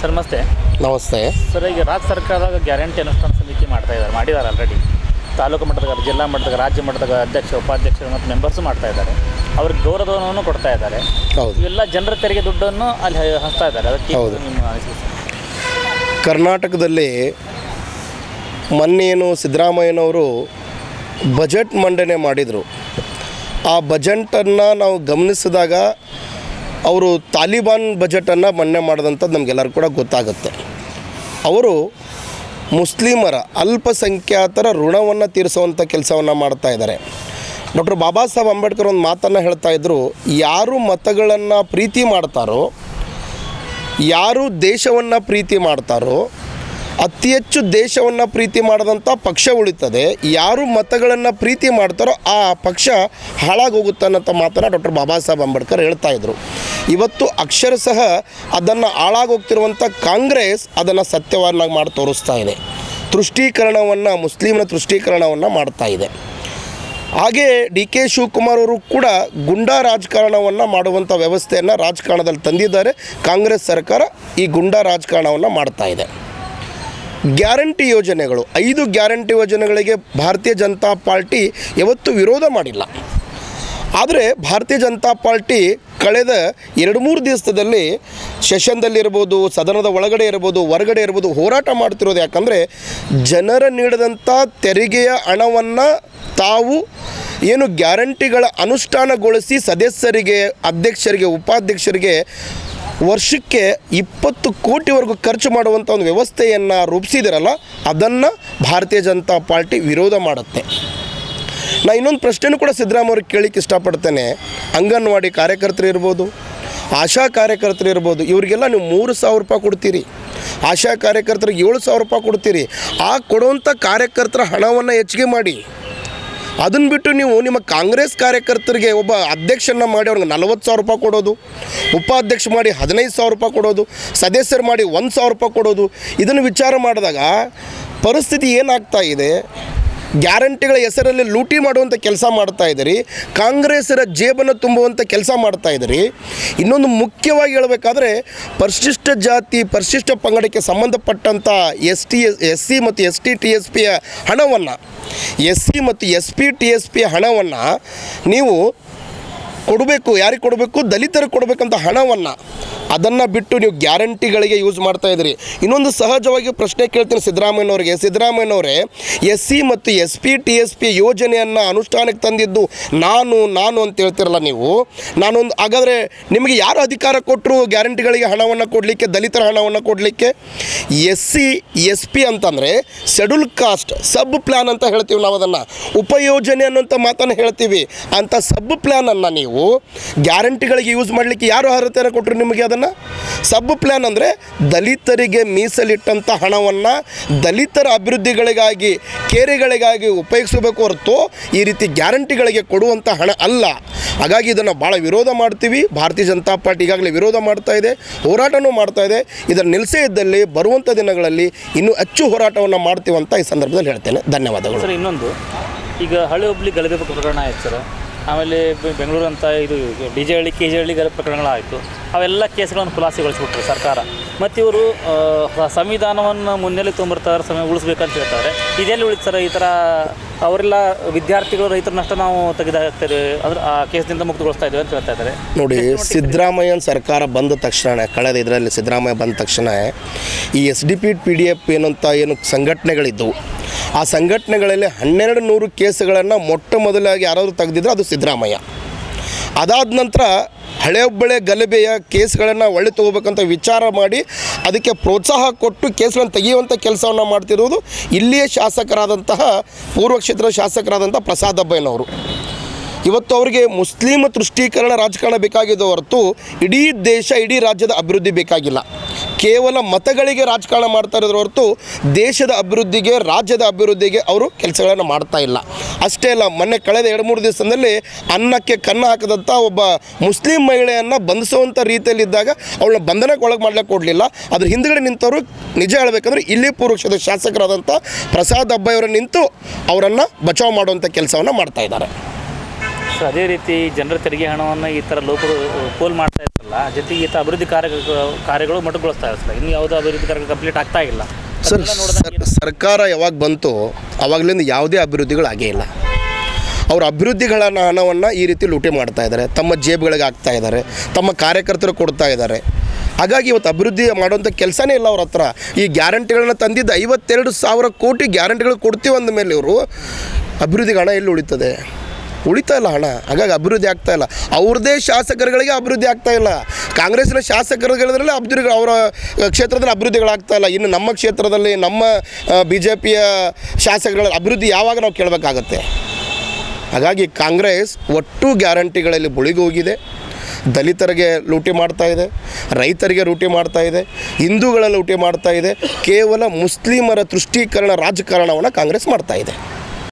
Sir ನಮಸ್ತೆ. ನಮಸ್ತೆ. Sir ಈಗ ರಾಜ್ಯ ಸರ್ಕಾರದಾಗ ಗ್ಯಾರಂಟಿ ಅನುಷ್ಠಾನ ಸಮಿತಿ ಮಾಡ್ತಾ ಇದ್ದಾರೆ ಮಾಡಿದ್ದಾರೆ ಆಲ್ರೆಡಿ ತಾಲೂಕು ಮಟ್ಟದ ಜಿಲ್ಲಾ ಮಟ್ಟದಾಗ ರಾಜ್ಯ ಮಟ್ಟದಾಗ ಅಧ್ಯಕ್ಷ ಉಪಾಧ್ಯಕ್ಷರು ಮತ್ತು ಮೆಂಬರ್ಸು ಮಾಡ್ತಾ ಇದ್ದಾರೆ. ಅವ್ರಿಗೆ ಗೌರವವನ್ನು ಕೊಡ್ತಾ ಇದ್ದಾರೆ. ಹೌದು. ಇವೆಲ್ಲ ಜನರ ತೆರಿಗೆ ದುಡ್ಡನ್ನು ಅಲ್ಲಿ ಹಂಚ್ತಾ ಇದ್ದಾರೆ. ಅದಕ್ಕೆ. ನಿಮ್ಮ? ಕರ್ನಾಟಕದಲ್ಲಿ ಮೊನ್ನೇನು ಸಿದ್ದರಾಮಯ್ಯನವರು ಬಜೆಟ್ ಮಂಡನೆ ಮಾಡಿದರು. ಆ ಬಜೆಟನ್ನು ನಾವು ಗಮನಿಸಿದಾಗ ಅವರು ತಾಲಿಬಾನ್ ಬಜೆಟನ್ನು ಮನ್ನೆ ಮಾಡಿದಂಥದ್ದು ನಮಗೆಲ್ಲರೂ ಕೂಡ ಗೊತ್ತಾಗುತ್ತೆ. ಅವರು ಮುಸ್ಲಿಮರ ಅಲ್ಪಸಂಖ್ಯಾತರ ಋಣವನ್ನು ತೀರಿಸುವಂಥ ಕೆಲಸವನ್ನು ಮಾಡ್ತಾ ಇದ್ದಾರೆ. ಡಾಕ್ಟರ್ ಬಾಬಾ ಸಾಹೇಬ್ ಅಂಬೇಡ್ಕರ್ ಒಂದು ಮಾತನ್ನು ಹೇಳ್ತಾ ಇದ್ದರು ಯಾರು ಮತಗಳನ್ನು ಪ್ರೀತಿ ಮಾಡ್ತಾರೋ, ಯಾರು ದೇಶವನ್ನು ಪ್ರೀತಿ ಮಾಡ್ತಾರೋ, ಅತಿ ಹೆಚ್ಚು ದೇಶವನ್ನು ಪ್ರೀತಿ ಮಾಡಿದಂಥ ಪಕ್ಷ ಉಳಿತದೆ, ಯಾರು ಮತಗಳನ್ನು ಪ್ರೀತಿ ಮಾಡ್ತಾರೋ ಆ ಪಕ್ಷ ಹಾಳಾಗೋಗುತ್ತೆ ಅನ್ನೋಂಥ ಮಾತನ್ನು ಡಾಕ್ಟರ್ ಬಾಬಾ ಸಾಹೇಬ್ ಅಂಬೇಡ್ಕರ್ ಇದ್ರು. ಇವತ್ತು ಅಕ್ಷರಶಃ ಅದನ್ನು ಹಾಳಾಗೋಗ್ತಿರುವಂಥ ಕಾಂಗ್ರೆಸ್ ಅದನ್ನು ಸತ್ಯವನ್ನಾಗಿ ಮಾಡಿ ತೋರಿಸ್ತಾ ಇದೆ. ತುಷ್ಟೀಕರಣವನ್ನು ಮುಸ್ಲಿಮರ ತುಷ್ಟೀಕರಣವನ್ನು ಮಾಡ್ತಾ ಇದೆ. ಹಾಗೆ ಡಿ ಕೆ ಶಿವಕುಮಾರ್ ಅವರು ಕೂಡ ಗುಂಡಾ ರಾಜಕಾರಣವನ್ನು ಮಾಡುವಂಥ ವ್ಯವಸ್ಥೆಯನ್ನು ರಾಜಕಾರಣದಲ್ಲಿ ತಂದಿದ್ದಾರೆ. ಕಾಂಗ್ರೆಸ್ ಸರ್ಕಾರ ಈ ಗುಂಡಾ ರಾಜಕಾರಣವನ್ನು ಮಾಡ್ತಾ ಇದೆ. ಗ್ಯಾರಂಟಿ ಯೋಜನೆಗಳು, ಐದು ಗ್ಯಾರಂಟಿ ಯೋಜನೆಗಳಿಗೆ ಭಾರತೀಯ ಜನತಾ ಪಾರ್ಟಿ ಯಾವತ್ತೂ ವಿರೋಧ ಮಾಡಿಲ್ಲ. ಆದರೆ ಭಾರತೀಯ ಜನತಾ ಪಾರ್ಟಿ ಕಳೆದ ಎರಡು ಮೂರು ದಿವಸದಲ್ಲಿ ಸೆಷನ್ದಲ್ಲಿರ್ಬೋದು ಸದನದ ಒಳಗಡೆ ಇರ್ಬೋದು, ಹೊರಗಡೆ ಇರ್ಬೋದು ಹೋರಾಟ ಮಾಡ್ತಿರೋದು ಯಾಕಂದರೆ ಜನರ ನೀಡಿದಂಥ ತೆರಿಗೆಯ ಹಣವನ್ನು ತಾವು ಏನು ಗ್ಯಾರಂಟಿಗಳ ಅನುಷ್ಠಾನಗೊಳಿಸಿ ಸದಸ್ಯರಿಗೆ, ಅಧ್ಯಕ್ಷರಿಗೆ, ಉಪಾಧ್ಯಕ್ಷರಿಗೆ ವರ್ಷಕ್ಕೆ ಇಪ್ಪತ್ತು ಕೋಟಿವರೆಗೂ ಖರ್ಚು ಮಾಡುವಂಥ ಒಂದು ವ್ಯವಸ್ಥೆಯನ್ನು ರೂಪಿಸಿದಿರಲ್ಲ, ಅದನ್ನು ಭಾರತೀಯ ಜನತಾ ಪಾರ್ಟಿ ವಿರೋಧ ಮಾಡುತ್ತೆ. ನಾ ಇನ್ನೊಂದು ಪ್ರಶ್ನೆನೂ ಕೂಡ ಸಿದ್ದರಾಮಯ್ಯ ಅವ್ರಿಗೆ ಕೇಳಿಕ್ಕೆ ಇಷ್ಟಪಡ್ತೇನೆ. ಅಂಗನವಾಡಿ ಕಾರ್ಯಕರ್ತರು ಇರ್ಬೋದು, ಆಶಾ ಕಾರ್ಯಕರ್ತರು ಇರ್ಬೋದು, ಇವರಿಗೆಲ್ಲ ನೀವು ಮೂರು ಸಾವಿರ ರೂಪಾಯಿ ಕೊಡ್ತೀರಿ. ಆಶಾ ಕಾರ್ಯಕರ್ತರಿಗೆ ಏಳು ಸಾವಿರ ರೂಪಾಯಿ ಕೊಡ್ತೀರಿ. ಆ ಕೊಡುವಂಥ ಕಾರ್ಯಕರ್ತರ ಹಣವನ್ನು ಹೆಚ್ಚಿಗೆ ಮಾಡಿ. ಅದನ್ನು ಬಿಟ್ಟು ನೀವು ನಿಮ್ಮ ಕಾಂಗ್ರೆಸ್ ಕಾರ್ಯಕರ್ತರಿಗೆ ಒಬ್ಬ ಅಧ್ಯಕ್ಷನ ಮಾಡಿ ಅವ್ರಿಗೆ ನಲವತ್ತು ಸಾವಿರ ರೂಪಾಯಿ ಕೊಡೋದು, ಉಪಾಧ್ಯಕ್ಷ ಮಾಡಿ ಹದಿನೈದು ಸಾವಿರ ರೂಪಾಯಿ ಕೊಡೋದು, ಸದಸ್ಯರು ಮಾಡಿ ಒಂದು ಸಾವಿರ ರೂಪಾಯಿ ಕೊಡೋದು, ಇದನ್ನು ವಿಚಾರ ಮಾಡಿದಾಗ ಪರಿಸ್ಥಿತಿ ಏನಾಗ್ತಾ ಇದೆ? ಗ್ಯಾರಂಟಿಗಳ ಹೆಸರಲ್ಲಿ ಲೂಟಿ ಮಾಡುವಂಥ ಕೆಲಸ ಮಾಡ್ತಾ ಇದ್ದೀರಿ. ಕಾಂಗ್ರೆಸ್ಸರ ಜೇಬನ್ನು ತುಂಬುವಂಥ ಕೆಲಸ ಮಾಡ್ತಾ ಇದ್ದೀರಿ. ಇನ್ನೊಂದು ಮುಖ್ಯವಾಗಿ ಹೇಳಬೇಕಾದ್ರೆ ಪರಿಶಿಷ್ಟ ಜಾತಿ, ಪರಿಶಿಷ್ಟ ಪಂಗಡಕ್ಕೆ ಸಂಬಂಧಪಟ್ಟಂಥ S T, S S C ಮತ್ತು ಎಸ್ ಟಿ ಟಿ ಎಸ್ ಪಿಯ ಹಣವನ್ನು, ಎಸ್ ಸಿ ಮತ್ತು S P, T S P ಹಣವನ್ನು ನೀವು ಕೊಡಬೇಕು, ಯಾರಿಗೆ ಕೊಡಬೇಕು? ದಲಿತರಿಗೆ ಕೊಡಬೇಕಂತ ಹಣವನ್ನು ಅದನ್ನು ಬಿಟ್ಟು ನೀವು ಗ್ಯಾರಂಟಿಗಳಿಗೆ ಯೂಸ್ ಮಾಡ್ತಾ ಇದ್ದೀರಿ. ಇನ್ನೊಂದು ಸಹಜವಾಗಿ ಪ್ರಶ್ನೆ ಕೇಳ್ತೀನಿ ಸಿದ್ದರಾಮಯ್ಯನವ್ರಿಗೆ. ಸಿದ್ದರಾಮಯ್ಯನವರೇ ಎಸ್ ಸಿ ಮತ್ತು S P T S P ಯೋಜನೆಯನ್ನು ಅನುಷ್ಠಾನಕ್ಕೆ ತಂದಿದ್ದು ನಾನು ನಾನು ಅಂತ ಹೇಳ್ತಿರಲ್ಲ ನೀವು. ನಾನೊಂದು, ಹಾಗಾದರೆ ನಿಮಗೆ ಯಾರು ಅಧಿಕಾರ ಕೊಟ್ಟರು ಗ್ಯಾರಂಟಿಗಳಿಗೆ ಹಣವನ್ನು ಕೊಡಲಿಕ್ಕೆ, ದಲಿತರ ಹಣವನ್ನು ಕೊಡಲಿಕ್ಕೆ? ಎಸ್ ಸಿ ಎಸ್ ಪಿ ಅಂತಂದರೆ ಶೆಡ್ಯೂಲ್ ಕಾಸ್ಟ್ ಸಬ್ ಪ್ಲ್ಯಾನ್ ಅಂತ ಹೇಳ್ತೀವಿ ನಾವು ಅದನ್ನು ಉಪಯೋಜನೆ ಅನ್ನೋಂಥ ಮಾತನ್ನು ಹೇಳ್ತೀವಿ. ಅಂಥ ಸಬ್ ಪ್ಲ್ಯಾನನ್ನು ನೀವು ಗ್ಯಾರಂಟಿಗಳಿಗೆ ಯೂಸ್ ಮಾಡಲಿಕ್ಕೆ ಯಾರು ಅರ್ಹತೆಯನ್ನು ಕೊಟ್ಟರು ನಿಮಗೆ ಅದನ್ನು? ಸಬ್ ಪ್ಲ್ಯಾನ್ ಅಂದರೆ ದಲಿತರಿಗೆ ಮೀಸಲಿಟ್ಟಂಥ ಹಣವನ್ನು ದಲಿತರ ಅಭಿವೃದ್ಧಿಗಳಿಗಾಗಿ, ಕೇರೆಗಳಿಗಾಗಿ ಉಪಯೋಗಿಸಬೇಕು ಹೊರತು ಈ ರೀತಿ ಗ್ಯಾರಂಟಿಗಳಿಗೆ ಕೊಡುವಂಥ ಹಣ ಅಲ್ಲ. ಹಾಗಾಗಿ ಇದನ್ನು ಭಾಳ ವಿರೋಧ ಮಾಡ್ತೀವಿ. ಭಾರತೀಯ ಜನತಾ ಪಾರ್ಟಿ ಈಗಾಗಲೇ ವಿರೋಧ ಮಾಡ್ತಾ ಇದೆ, ಹೋರಾಟನೂ ಮಾಡ್ತಾ ಇದೆ. ಇದನ್ನು ನಿಲ್ಲಿಸೇ ಇದ್ದಲ್ಲಿ ಬರುವಂಥ ದಿನಗಳಲ್ಲಿ ಇನ್ನೂ ಹೆಚ್ಚು ಹೋರಾಟವನ್ನು ಮಾಡ್ತೀವಂತ ಈ ಸಂದರ್ಭದಲ್ಲಿ ಹೇಳ್ತೇನೆ. ಧನ್ಯವಾದಗಳು. ಸರ್, ಇನ್ನೊಂದು. ಈಗ ಹಳೆ ಒಬ್ಲಿ ಗಲಭೆ ಪ್ರಕರಣ ಆಯ್ತು ಸರ್. ಆಮೇಲೆ ಬೆಂಗಳೂರು ಅಂತ ಇದು D J Halli K J Halli ಗಲಭೆ ಪ್ರಕರಣಗಳಾಯಿತು. ಅವೆಲ್ಲ ಕೇಸ್ಗಳನ್ನು ಖುಲಾಸೆಗೊಳಿಸ್ಬಿಟ್ರು ಸರ್ಕಾರ. ಮತ್ತು ಇವರು ಸಂವಿಧಾನವನ್ನು ಮುನ್ನೆಲೆ ತುಂಬಿರ್ತಾರೆ ಸಮಯ ಉಳಿಸ್ಬೇಕಂತ ಹೇಳ್ತಾರೆ. ಇದೆಲ್ಲಿ ಉಳಿತಾರೆ ಈ ಥರ? ಅವರೆಲ್ಲ ವಿದ್ಯಾರ್ಥಿಗಳು ರೈತರ ನಷ್ಟ ನಾವು ತೆಗೆದಾಗ್ತೇವೆ ಅದ್ರ ಆ ಕೇಸ್ನಿಂದ ಮುಕ್ತಗೊಳಿಸ್ತಾ ಇದ್ದೇವೆ ಅಂತ ಹೇಳ್ತಾ ಇದ್ದಾರೆ. ನೋಡಿ ಸಿದ್ದರಾಮಯ್ಯನ ಸರ್ಕಾರ ಬಂದ ತಕ್ಷಣ ಕಳೆದ ಇದರಲ್ಲಿ ಸಿದ್ದರಾಮಯ್ಯ ಬಂದ ತಕ್ಷಣ ಈ S D P P D F ಏನಂತ ಏನು ಸಂಘಟನೆಗಳಿದ್ದವು. ಆ ಸಂಘಟನೆಗಳಲ್ಲಿ ಹನ್ನೆರಡು ನೂರು ಕೇಸುಗಳನ್ನು ಮೊಟ್ಟ ಮೊದಲಾಗಿ ಯಾರಾದರೂ ತೆಗೆದಿದ್ರೆ ಅದು ಸಿದ್ದರಾಮಯ್ಯ. ಅದಾದ ನಂತರ ಹಳೆ ಒಬ್ಬಳೆ ಗಲಭೆಯ ಕೇಸ್ಗಳನ್ನು ಒಳ್ಳೆ ತಗೋಬೇಕಂತ ವಿಚಾರ ಮಾಡಿ ಅದಕ್ಕೆ ಪ್ರೋತ್ಸಾಹ ಕೊಟ್ಟು ಕೇಸ್ಗಳನ್ನು ತೆಗೆಯುವಂಥ ಕೆಲಸವನ್ನು ಮಾಡ್ತಿರೋದು ಇಲ್ಲಿಯೇ ಶಾಸಕರಾದಂತಹ ಪೂರ್ವ ಕ್ಷೇತ್ರದ ಶಾಸಕರಾದಂಥ ಪ್ರಸಾದ್ ಅಬ್ಬಯ್ಯನವರು ಇವತ್ತು ಅವರಿಗೆ ಮುಸ್ಲಿಂ ತುಷ್ಟೀಕರಣ ರಾಜಕಾರಣ ಬೇಕಾಗಿದೆ ಹೊರತು ಇಡೀ ದೇಶ ಇಡೀ ರಾಜ್ಯದ ಅಭಿವೃದ್ಧಿ ಬೇಕಾಗಿಲ್ಲ. ಕೇವಲ ಮತಗಳಿಗೆ ರಾಜಕಾರಣ ಮಾಡ್ತಾ ಇರೋದ್ರ ಹೊರತು ದೇಶದ ಅಭಿವೃದ್ಧಿಗೆ, ರಾಜ್ಯದ ಅಭಿವೃದ್ಧಿಗೆ ಅವರು ಕೆಲಸಗಳನ್ನು ಮಾಡ್ತಾ ಇಲ್ಲ. ಅಷ್ಟೇ ಅಲ್ಲ, ಮೊನ್ನೆ ಕಳೆದ ಎರಡು ಮೂರು ದಿವಸದಲ್ಲಿ ಅನ್ನಕ್ಕೆ ಕನ್ನ ಹಾಕದಂಥ ಒಬ್ಬ ಮುಸ್ಲಿಂ ಮಹಿಳೆಯನ್ನು ಬಂಧಿಸುವಂಥ ರೀತಿಯಲ್ಲಿದ್ದಾಗ ಅವಳನ್ನ ಬಂಧನಕ್ಕೆ ಒಳಗೆ ಮಾಡ್ಲಿಕ್ಕೆ ಕೊಡಲಿಲ್ಲ. ಅದ್ರ ಹಿಂದ್ಗಡೆ ನಿಂತವರು ನಿಜ ಹೇಳಬೇಕಂದ್ರೆ ಇಲ್ಲಿ ಪೂರ್ವಕ್ಷದ ಶಾಸಕರಾದಂಥ ಪ್ರಸಾದ್ ಅಬ್ಬಾಯಿ ಅವರು ನಿಂತು ಅವರನ್ನು ಬಚಾವ್ ಮಾಡುವಂಥ ಕೆಲಸವನ್ನು ಮಾಡ್ತಾ ಇದ್ದಾರೆ. ಅದೇ ರೀತಿ ಜನರ ತೆರಿಗೆ ಹಣವನ್ನು ಈ ಥರ ಲೋಕರು ಪೋಲ್ ಮಾಡ್ತಾ ಜೊತೆಗೆ ಈತ ಅಭಿವೃದ್ಧಿ ಕಾರ್ಯ ಕಾರ್ಯಗಳು ಮೊಟಕುಗೊಳಿಸ್ತಾ ಇರ್ತಾರೆ ಇನ್ನು ಯಾವುದೇ ಅಭಿವೃದ್ಧಿ ಕಾರ್ಯಗಳು ಕಂಪ್ಲೀಟ್ ಆಗ್ತಾ ಇಲ್ಲ. ಸರ್ ಸರ್ಕಾರ ಯಾವಾಗ ಬಂತು ಅವಾಗಲಿಂದ ಯಾವುದೇ ಅಭಿವೃದ್ಧಿಗಳು ಆಗೇ ಇಲ್ಲ. ಅವ್ರ ಅಭಿವೃದ್ಧಿಗಳ ಹಣವನ್ನು ಈ ರೀತಿ ಲೂಟಿ ಮಾಡ್ತಾ ಇದ್ದಾರೆ. ತಮ್ಮ ಜೇಬುಗಳಿಗೆ ಹಾಕ್ತಾ ಇದ್ದಾರೆ. ತಮ್ಮ ಕಾರ್ಯಕರ್ತರು ಕೊಡ್ತಾ ಇದ್ದಾರೆ. ಹಾಗಾಗಿ ಇವತ್ತು ಅಭಿವೃದ್ಧಿ ಮಾಡುವಂಥ ಕೆಲಸನೇ ಇಲ್ಲ ಅವ್ರ ಹತ್ರ. ಈ ಗ್ಯಾರಂಟಿಗಳನ್ನ ತಂದಿದ್ದ ಐವತ್ತೆರಡು ಸಾವಿರ ಕೋಟಿ ಗ್ಯಾರಂಟಿಗಳು ಕೊಡ್ತೀವಿ ಅಂದಮೇಲೆ ಇವರು ಅಭಿವೃದ್ಧಿಗೆ ಹಣ ಎಲ್ಲಿ ಉಳಿತದೆ? ಉಳಿತಾ ಇಲ್ಲ ಹಣ ಹಾಗಾಗಿ ಅಭಿವೃದ್ಧಿ ಆಗ್ತಾ ಇಲ್ಲ. ಅವ್ರದ್ದೇ ಶಾಸಕರುಗಳಿಗೆ ಅಭಿವೃದ್ಧಿ ಆಗ್ತಾ ಇಲ್ಲ. ಕಾಂಗ್ರೆಸ್ನ ಶಾಸಕರುಗಳಲ್ಲಿ ಅಭಿವೃದ್ಧಿ ಅವರ ಕ್ಷೇತ್ರದಲ್ಲಿ ಅಭಿವೃದ್ಧಿಗಳಾಗ್ತಾ ಇಲ್ಲ. ಇನ್ನು ನಮ್ಮ ಕ್ಷೇತ್ರದಲ್ಲಿ, ನಮ್ಮ ಬಿ ಜೆ ಪಿಯ ಶಾಸಕರುಗಳ ಅಭಿವೃದ್ಧಿ ಯಾವಾಗ ನಾವು ಕೇಳಬೇಕಾಗತ್ತೆ? ಹಾಗಾಗಿ ಕಾಂಗ್ರೆಸ್ ಒಟ್ಟು ಗ್ಯಾರಂಟಿಗಳಲ್ಲಿ ಹೋಗಿದೆ. ದಲಿತರಿಗೆ ಲೂಟಿ ಮಾಡ್ತಾ ಇದೆ. ರೈತರಿಗೆ ಲೂಟಿ ಮಾಡ್ತಾ ಇದೆ. ಹಿಂದೂಗಳ ಲೂಟಿ ಮಾಡ್ತಾ ಇದೆ. ಕೇವಲ ಮುಸ್ಲಿಮರ ತುಷ್ಟೀಕರಣ ರಾಜಕಾರಣವನ್ನು ಕಾಂಗ್ರೆಸ್ ಮಾಡ್ತಾ ಇದೆ.